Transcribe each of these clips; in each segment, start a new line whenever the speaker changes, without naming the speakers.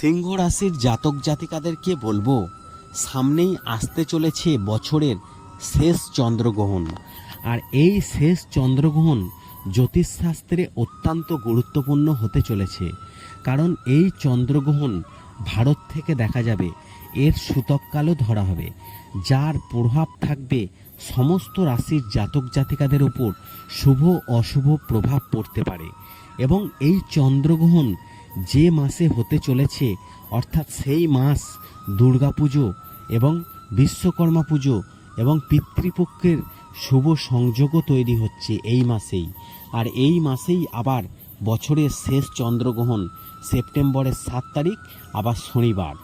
সিংহ রাশির জাতক জাতিকাদেরকে বলব? সামনেই আসতে চলেছে বছরের শেষ চন্দ্রগ্রহণ। আর এই শেষ চন্দ্রগ্রহণ জ্যোতিষশাস্ত্রে অত্যন্ত গুরুত্বপূর্ণ হতে চলেছে। কারণ এই চন্দ্রগ্রহণ ভারত থেকে দেখা যাবে, এর সূতককালও ধরা হবে। যার প্রভাব থাকবে সমস্ত রাশির জাতক জাতিকাদের উপর শুভ অশুভ প্রভাব পড়তে পারে। এবং এই চন্দ্রগ্রহণ যে মাসে হতে চলেছে, অর্থাৎ সেই মাস দুর্গাপুজো এবং বিশ্বকর্মা পুজো এবং পিতৃপক্ষের শুভ সংযোগও তৈরি হচ্ছে এই মাসেই। আর এই মাসেই আবার বছরের শেষ চন্দ্রগ্রহণ সেপ্টেম্বরের সাত তারিখ, আবার শনিবার।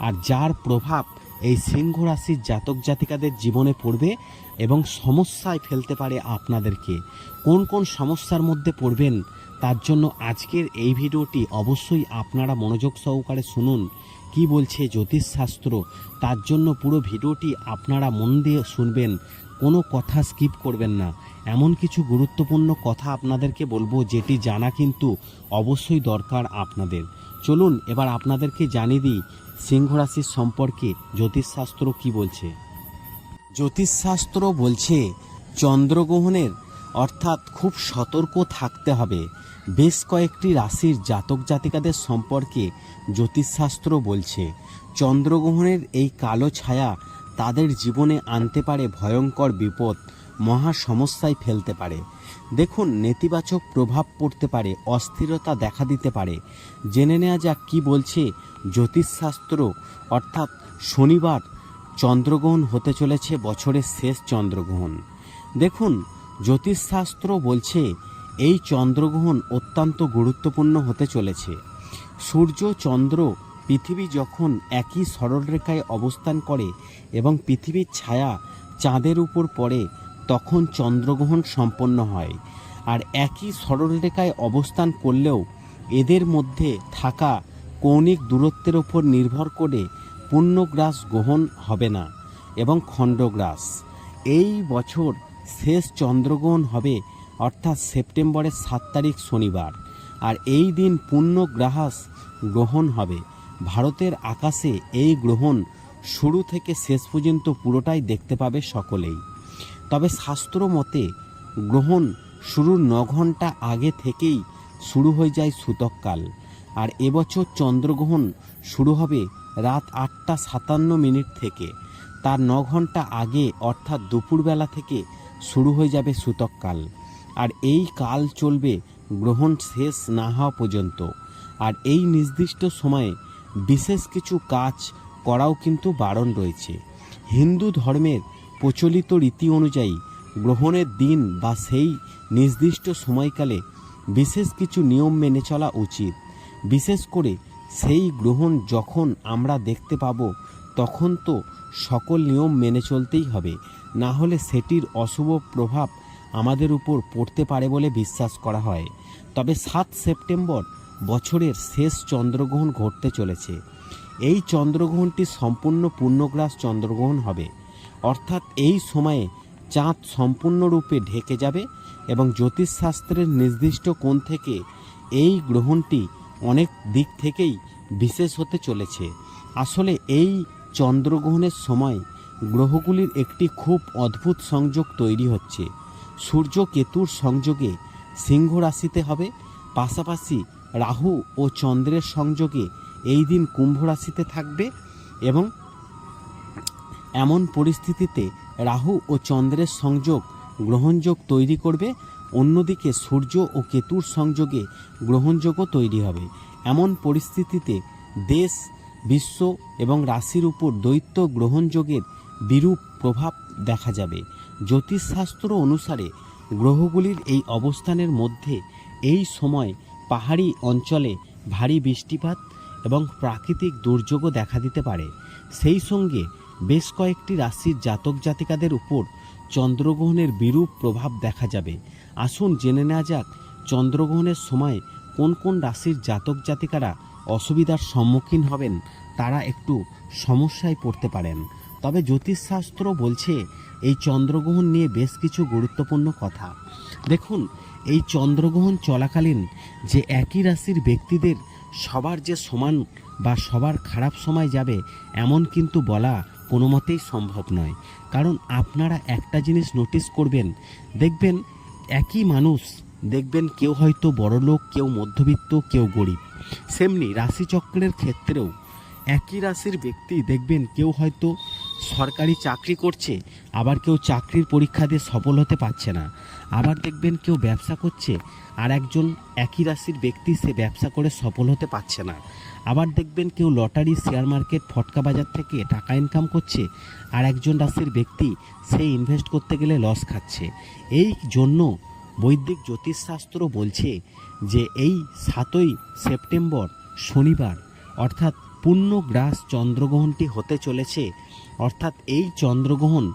আর যার প্রভাব এই সিংহ রাশির জাতক জাতিকাদের জীবনে পড়বে এবং সমস্যায় ফেলতে পারে আপনাদেরকে। কোন কোন সমস্যার মধ্যে পড়বেন তার জন্য আজকের এই ভিডিওটি অবশ্যই আপনারা মনোযোগ সহকারে শুনুন। কি বলছে জ্যোতিষশাস্ত্র? তার জন্য পুরো ভিডিওটি আপনারা মন দিয়ে শুনবেন। কোনো কথা স্কিপ করবেন না। এমন কিছু গুরুত্বপূর্ণ কথা আপনাদেরকে বলব যেটি জানা কিন্তু অবশ্যই দরকার আপনাদের। চলুন, এবার আপনাদেরকে জানিয়ে দিই সিংহ রাশির সম্পর্কে জ্যোতিষশাস্ত্র কি বলছে। জ্যোতিষশাস্ত্র বলছে, চন্দ্রগ্রহণের অর্থাৎ খুব সতর্ক থাকতে হবে। বেশ কয়েকটি রাশির জাতক জাতিকাদের সম্পর্কে জ্যোতিষশাস্ত্র বলছে, চন্দ্রগ্রহণের এই কালো ছায়া তাদের জীবনে আনতে পারে ভয়ঙ্কর বিপদ, মহা সমস্যায় ফেলতে পারে। দেখুন, নেতিবাচক প্রভাব পড়তে পারে, অস্থিরতা দেখা দিতে পারে। জেনে নেওয়া যাক কী বলছে জ্যোতিষশাস্ত্র। অর্থাৎ শনিবার চন্দ্রগ্রহণ হতে চলেছে বছরের শেষ চন্দ্রগ্রহণ। দেখুন জ্যোতিষশাস্ত্র বলছে, এই চন্দ্রগ্রহণ অত্যন্ত গুরুত্বপূর্ণ হতে চলেছে। সূর্য, চন্দ্র, পৃথিবী যখন একই সরলরেখায় অবস্থান করে এবং পৃথিবীর ছায়া চাঁদের উপর পড়ে, তখন চন্দ্রগ্রহণ সম্পন্ন হয়। আর একই সরলরেখায় অবস্থান করলেও এদের মধ্যে থাকা কৌণিক দূরত্বের ওপর নির্ভর করে পূর্ণগ্রাস গ্রহণ হবে না এবং খণ্ডগ্রাস। এই বছর শেষ চন্দ্রগ্রহণ হবে, অর্থাৎ সেপ্টেম্বরের সাত তারিখ শনিবার। আর এই দিন পূর্ণগ্রাহাস গ্রহণ হবে। ভারতের আকাশে এই গ্রহণ শুরু থেকে শেষ পর্যন্ত পুরোটাই দেখতে পাবে সকলেই। তবে শাস্ত্র মতে, গ্রহণ শুরুর ন ঘণ্টা আগে থেকেই শুরু হয়ে যায় সূতককাল। আর এবছর চন্দ্রগ্রহণ শুরু হবে রাত আটটা সাতান্ন মিনিট থেকে। তার ন ঘণ্টা আগে, অর্থাৎ দুপুরবেলা থেকে শুরু হয়ে যাবে সূতককাল আর এই কাল চলবে গ্রহণ শেষ না হওয়া পর্যন্ত। আর এই নির্দিষ্ট সময়ে বিশেষ কিছু কাজ করাও কিন্তু বারণ রয়েছে। হিন্দু ধর্মের প্রচলিত রীতি অনুযায়ী গ্রহণের দিন বা সেই নির্দিষ্ট সময়কালে বিশেষ কিছু নিয়ম মেনে চলা উচিত। বিশেষ করে সেই গ্রহণ যখন আমরা দেখতে পাব, তখন তো সকল নিয়ম মেনে চলতেই হবে। না হলে সেটির অশুভ প্রভাব আমাদের উপর পড়তে পারে বলে বিশ্বাস করা হয়। তবে সাত সেপ্টেম্বর বছরের শেষ চন্দ্রগ্রহণ ঘটতে চলেছে। এই চন্দ্রগ্রহণটি সম্পূর্ণ পূর্ণগ্রাস চন্দ্রগ্রহণ হবে। অর্থাৎ এই সময়ে চাঁদ সম্পূর্ণরূপে ঢেকে যাবে এবং জ্যোতিষশাস্ত্রের নির্দিষ্ট কোণ থেকে এই গ্রহণটি অনেক দিক থেকেই বিশেষ হতে চলেছে। আসলে এই চন্দ্রগ্রহণের সময় গ্রহগুলির একটি খুব অদ্ভুত সংযোগ তৈরি হচ্ছে। সূর্য কেতুর সংযোগে সিংহ রাশিতে হবে, পাশাপাশি রাহু ও চন্দ্রের সংযোগে এই দিন কুম্ভ রাশিতে থাকবে এবং এমন পরিস্থিতিতে রাহু ও চন্দ্রের সংযোগ, গ্রহণযোগ তৈরি করবে। অন্যদিকে সূর্য ও কেতুর সংযোগে গ্রহণযোগও তৈরি হবে। এমন পরিস্থিতিতে দেশ, বিশ্ব এবং রাশির উপর দৈত্য গ্রহণযোগের বিরূপ প্রভাব দেখা যাবে। জ্যোতিষশাস্ত্র অনুসারে গ্রহগুলির এই অবস্থানের মধ্যে এই সময় পাহাড়ি অঞ্চলে ভারী বৃষ্টিপাত এবং প্রাকৃতিক দুর্যোগও দেখা দিতে পারে। সেই সঙ্গে বেশ কয়েকটি রাশির জাতক জাতিকাদের উপর চন্দ্রগ্রহণের বিরূপ প্রভাব দেখা যাবে। আসুন জেনে নেওয়া যাক চন্দ্রগ্রহণের সময় কোন কোন রাশির জাতক জাতিকারা অসুবিধার সম্মুখীন হবেন, তারা একটু সমস্যায় পড়তে পারেন। তবে জ্যোতিষশাস্ত্র বলছে এই চন্দ্রগ্রহণ নিয়ে বেশ কিছু গুরুত্বপূর্ণ কথা। দেখুন, এই চন্দ্রগ্রহণ চলাকালীন যে একই রাশির ব্যক্তিদের সবার যে সমান বা সবার খারাপ সময় যাবে, এমন কিন্তু বলা কোনো মতেই সম্ভব নয়। কারণ আপনারা একটা জিনিস নোটিস করবেন, দেখবেন একই মানুষ, দেখবেন কেউ হয়তো বড়লোক, কেউ মধ্যবিত্ত, কেউ গরিব। সেমনি রাশিচক্রের ক্ষেত্রেও একই রাশির ব্যক্তি দেখবেন কেউ হয়তো সরকারি চাকরি করছে, আবার কেউ চাকরির পরীক্ষা দিয়ে সফল হতে পারছে না। আবার দেখবেন কেউ ব্যবসা করছে, আর একজন একই রাশির ব্যক্তি সে ব্যবসা করে সফল হতে পারছে না। আবার দেখবেন কেউ লটারি, শেয়ার মার্কেট, ফটকা বাজার থেকে টাকা ইনকাম করছে, আর একজন রাশির ব্যক্তি সে ইনভেস্ট করতে গেলে লস খাচ্ছে। এই জন্য বৈদিক জ্যোতিষশাস্ত্র বলছে যে এই সাতই সেপ্টেম্বর শনিবার, অর্থাৎ পূর্ণগ্রাস চন্দ্রগ্রহণটি হতে চলেছে অর্থাৎ এই চন্দ্রগ্রহণ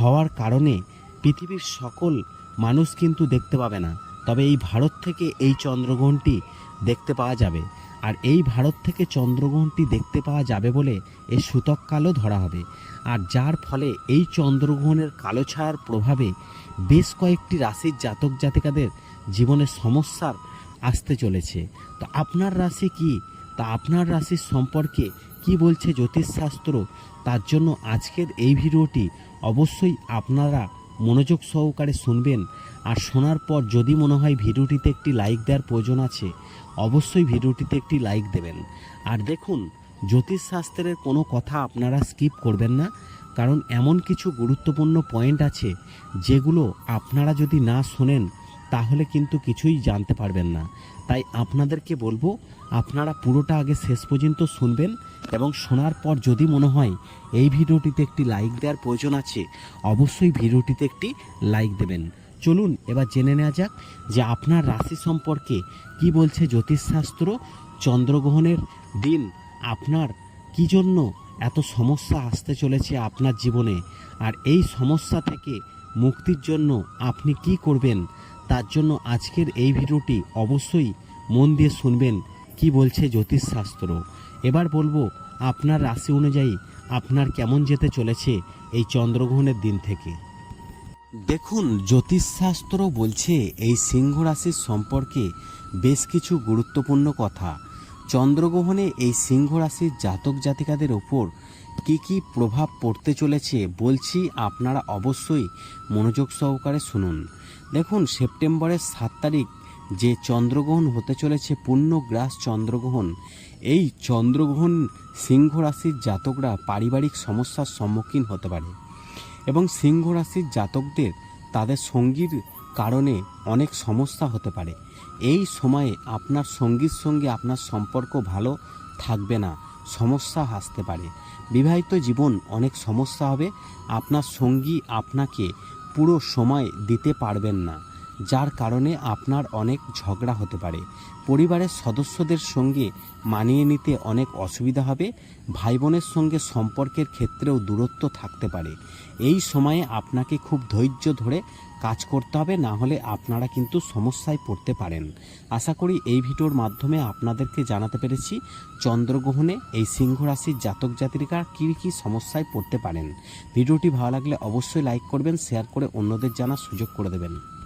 হওয়ার কারণে পৃথিবীর সকল মানুষ কিন্তু দেখতে পাবে না। তবে এই ভারত থেকে এই চন্দ্রগ্রহণটি দেখতে পাওয়া যাবে। আর এই ভারত থেকে চন্দ্রগ্রহণটি দেখতে পাওয়া যাবে বলে এর সূতক কালো ধরা হবে। আর যার ফলে এই চন্দ্রগ্রহণের কালো ছায়ার প্রভাবে বেশ কয়েকটি রাশির জাতক জাতিকাদের জীবনে সমস্যার আসতে চলেছে। তো আপনার রাশি কি? তা আপনার রাশির সম্পর্কে কি বলছে জ্যোতিষশাস্ত্র? তার জন্য আজকের এই ভিডিওটি অবশ্যই আপনারা মনোযোগ সহকারে শুনবেন। আর শোনার পর যদি মনে হয় ভিডিওটিতে একটি লাইক দেওয়ার প্রয়োজন আছে, অবশ্যই ভিডিওটিতে একটি লাইক দেবেন। আর দেখুন, জ্যোতিষশাস্ত্রের কোনো কথা আপনারা স্কিপ করবেন না, কারণ এমন কিছু গুরুত্বপূর্ণ পয়েন্ট আছে যেগুলো আপনারা যদি না শোনেন তাহলে কিন্তু কিছুই জানতে পারবেন না। তাই আপনাদেরকে বলব, আপনারা পুরোটা আগে শেষ পর্যন্ত শুনবেন এবং শোনার পর যদি মনে হয় এই ভিডিওটিতে একটি লাইক দেওয়ার প্রয়োজন আছে, অবশ্যই ভিডিওটিতে একটি লাইক দেবেন। চলুন এবার জেনে নেওয়া যাক যে আপনার রাশি সম্পর্কে কি বলছে জ্যোতিষশাস্ত্র চন্দ্রগ্রহণের দিন। আপনার কি জন্য এত সমস্যা আসতে চলেছে আপনার জীবনে? আর এই সমস্যা থেকে মুক্তির জন্য আপনি কি করবেন? তার জন্য আজকের এই ভিডিওটি অবশ্যই মন দিয়ে শুনবেন। কি বলছে জ্যোতিষশাস্ত্র এবার বলব, আপনার রাশি অনুযায়ী আপনার কেমন যেতে চলেছে এই চন্দ্রগ্রহণের দিন থেকে? দেখুন জ্যোতিষশাস্ত্র বলছে এই সিংহ রাশির সম্পর্কে বেশ কিছু গুরুত্বপূর্ণ কথা। চন্দ্রগ্রহণে এই সিংহ রাশির জাতক জাতিকাদের ওপর কি কি প্রভাব পড়তে চলেছে বলছি আপনারা অবশ্যই মনোযোগ সহকারে শুনুন। দেখুন, সেপ্টেম্বরের সাত তারিখ যে চন্দ্রগ্রহণ হতে চলেছে, পূর্ণগ্রাস চন্দ্রগ্রহণ, এই চন্দ্রগ্রহণ সিংহ রাশির জাতকরা পারিবারিক সমস্যার সম্মুখীন হতে পারে এবং সিংহ রাশির জাতকদের তাদের সঙ্গীর কারণে অনেক সমস্যা হতে পারে। এই সময়ে আপনার সঙ্গীর সঙ্গে আপনার সম্পর্ক ভালো থাকবে না। সমস্যা আসতে পারে। বিবাহিত জীবন অনেক সমস্যা হবে। আপনার সঙ্গী আপনাকে পুরো সময় দিতে পারবেন না। যার কারণে আপনার অনেক ঝগড়া হতে পারে। পরিবারের সদস্যদের সঙ্গে মানিয়ে নিতে অনেক অসুবিধা হবে। ভাই বোনের সঙ্গে সম্পর্কের ক্ষেত্রেও দূরত্ব থাকতে পারে। এই সময়ে আপনাকে খুব ধৈর্য ধরে কাজ করতে হবে, না হলে আপনারা কিন্তু সমস্যায় পড়তে পারেন। আশা করি এই ভিডিওর মাধ্যমে আপনাদেরকে জানাতে পেরেছি, চন্দ্রগ্রহণে এই সিংহ রাশির জাতক জাতিকা কী কী সমস্যায় পড়তে পারেন। ভিডিওটি ভালো লাগলে অবশ্যই লাইক করবেন, শেয়ার করে অন্যদের জানার সুযোগ করে দেবেন।